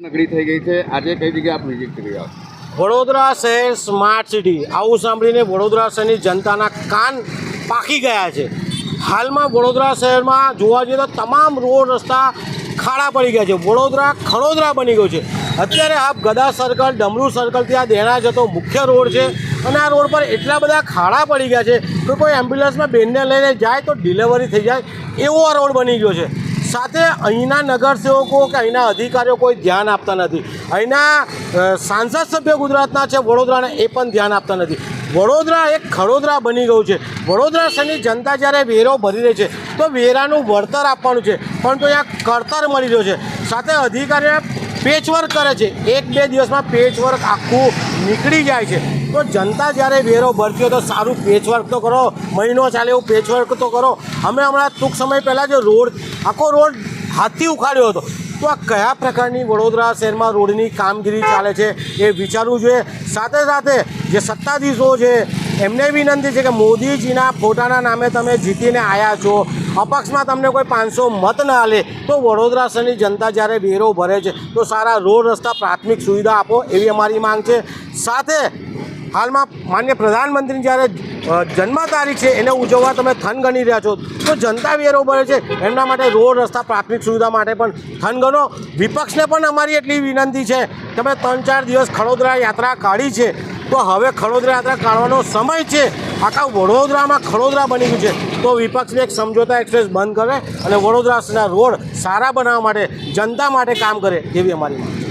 નગરી થઈ ગઈ છે. આજે કઈ જગ્યાએ આપ વિઝિટ કરી રહ્યા વડોદરા શહેર સ્માર્ટ સિટી આવું સાંભળીને વડોદરા શહેરની જનતાના કાન પાકી ગયા છે. હાલમાં વડોદરા શહેરમાં જોવા જઈએ તો તમામ રોડ રસ્તા ખાડા પડી ગયા છે. વડોદરા ખડોદરા બની ગયો છે. અત્યારે આપ ગદા સર્કલ ડમરૂ સર્કલથી આ દેણા જતો મુખ્ય રોડ છે અને આ રોડ પર એટલા બધા ખાડા પડી ગયા છે કે કોઈ એમ્બ્યુલન્સમાં બેનને લઈને જાય તો ડિલિવરી થઈ જાય. એવો આ રોડ બની ગયો છે. સાથે અહીંના નગરસેવકો કે અહીંના અધિકારીઓ કોઈ ધ્યાન આપતા નથી. અહીંના સાંસદ સભ્ય ગુજરાતના છે, વડોદરાને એ પણ ધ્યાન આપતા નથી. વડોદરા એક ખડોદરા બની ગયું છે. વડોદરા શહેરની જનતા જ્યારે વેરો ભરી રહી છે, તો વેરાનું વળતર આપવાનું છે. પણ તો અહીંયા કરતર મળી રહ્યો છે. સાથે અધિકારીઓ પેચવર્ક કરે છે. એક બે દિવસમાં પેચવર્ક આખું નીકળી જાય છે. તો જનતા જ્યારે વેરો ભરતી હોય તો સારું પેચવર્ક તો કરો. મહિનો ચાલે એવું પેચવર્ક તો કરો. અમે હમણાં ટૂંક સમય પહેલાં જે રોડ, આખો રોડ હાથથી ઉખાડ્યો હતો. તો આ કયા પ્રકારની વડોદરા શહેરમાં રોડની કામગીરી ચાલે છે એ વિચારવું જોઈએ. સાથે સાથે જે સત્તાધીશો છે, એમને વિનંતી છે કે મોદીજીના ફોટાના નામે તમે જીતીને આવ્યા છો. અપક્ષમાં તમને કોઈ પાંચસો મત ના લે તો વડોદરા શહેરની જનતા જ્યારે વેરો ભરે છે, તો સારા રોડ રસ્તા પ્રાથમિક સુવિધા આપો એવી અમારી માંગ છે. સાથે હાલમાં માન્ય પ્રધાનમંત્રી જ્યારે જન્મ તારીખ છે, એને ઉજવવા તમે થન ગણી રહ્યા છો. તો જનતા વેરો ભરે છે. એમના માટે રોડ, રસ્તા, પ્રાથમિક સુવિધા માટે પણ થન ગણો. વિપક્ષને પણ અમારી એટલી વિનંતી છે. તમે ત્રણ ચાર દિવસ ખડોદરા યાત્રા કાઢી છે. તો હવે ખડોદરા યાત્રા કાઢવાનો સમય છે. આખા વડોદરામાં ખડોદરા બની ગયું છે. તો વિપક્ષને એક સમજોતા એક્સપ્રેસ બંધ કરે અને વડોદરાના રોડ સારા બનાવવા માટે જનતા માટે કામ કરે એવી અમારી માંગ